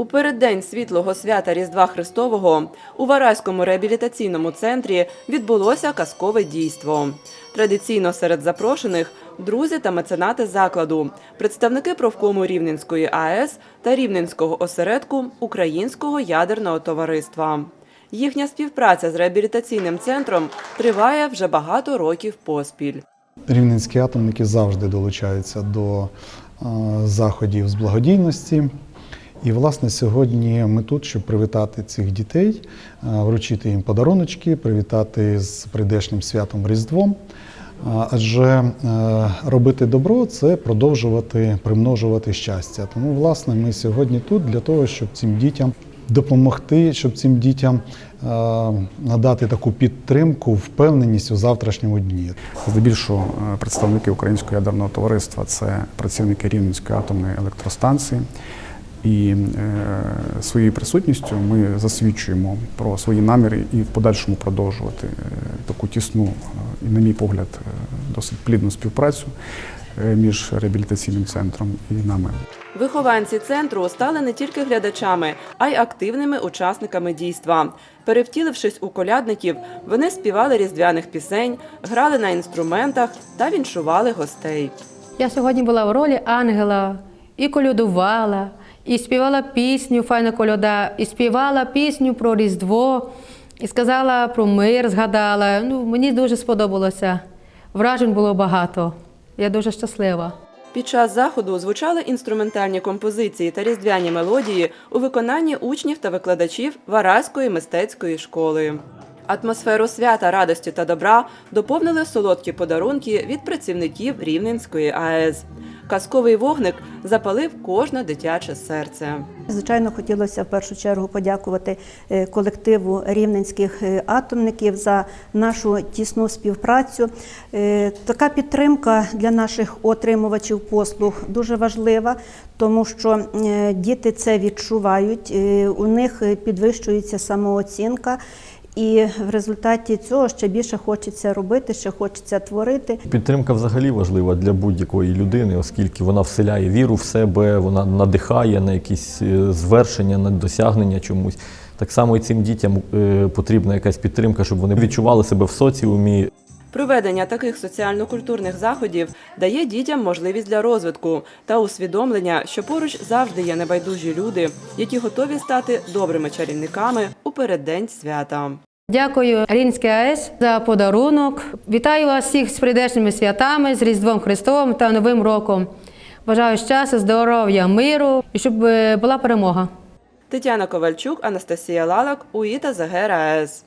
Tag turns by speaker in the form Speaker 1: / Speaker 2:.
Speaker 1: У переддень світлого свята Різдва Христового у Вараському реабілітаційному центрі відбулося казкове дійство. Традиційно серед запрошених друзі та меценати закладу, представники профкому Рівненської АЕС та Рівненського осередку Українського ядерного товариства. Їхня співпраця з реабілітаційним центром триває вже багато років поспіль.
Speaker 2: Рівненські атомники завжди долучаються до е, заходів з благодійності. І, власне, сьогодні ми тут, щоб привітати цих дітей, вручити їм подаруночки, привітати з прийдешнім святом Різдвом. Адже е, робити добро це продовжувати примножувати щастя. Тому, власне, ми сьогодні тут для того, щоб цим дітям допомогти, щоб цим дітям надати таку підтримку, впевненість у завтрашньому дні.
Speaker 3: Здебільшого е, представники Українського ядерного товариства це працівники Рівненської атомної електростанції. І е, своєю присутністю ми засвідчуємо про свої наміри і в подальшому продовжувати е, таку тісну, е, і, на мій погляд, е, досить плідну співпрацю е, між реабілітаційним центром і нами.
Speaker 1: Вихованці центру стали не тільки глядачами, а й активними учасниками дійства. Перевтілившись у колядників, вони співали різдвяних пісень, грали на інструментах та віншували гостей.
Speaker 4: Я сьогодні була в ролі ангела і колядувала, і співала пісню Файна коляда, і співала пісню про Різдво, і сказала про мир, згадала. Ну, мені дуже сподобалося. Вражень було багато. Я дуже щаслива.
Speaker 1: Під час заходу звучали інструментальні композиції та різдвяні мелодії у виконанні учнів та викладачів Вараської мистецької школи. Атмосферу свята, радості та добра доповнили солодкі подарунки від працівників Рівненської АЕС. Казковий вогник запалив кожне дитяче серце.
Speaker 5: Звичайно, хотілося в першу чергу подякувати е, колективу рівненських е, атомників за нашу тісну співпрацю. Е, Така підтримка для наших отримувачів послуг дуже важлива, тому що діти це відчувають, у них підвищується самооцінка. І в результаті цього ще більше хочеться робити, ще хочеться творити.
Speaker 6: Підтримка взагалі важлива для будь-якої людини, оскільки вона вселяє віру в себе, вона надихає на якісь е, звершення, на досягнення чомусь. Так само і цим дітям е, потрібна якась підтримка, щоб вони відчували себе в соціумі,
Speaker 1: Проведення таких соціально-культурних заходів дає дітям можливість для розвитку та усвідомлення, що поруч завжди є небайдужі люди, які готові стати добрими чарівниками у переддень свята.
Speaker 4: Дякую Рінській АЕС за подарунок. Вітаю вас всіх з прийдешніми святами, з Різдвом Христовим та Новим роком. Бажаю щастя, здоров'я, миру і щоб е, була перемога.
Speaker 1: Тетяна Ковальчук, Анастасія Лалак, УІТА ЗГР АЕС.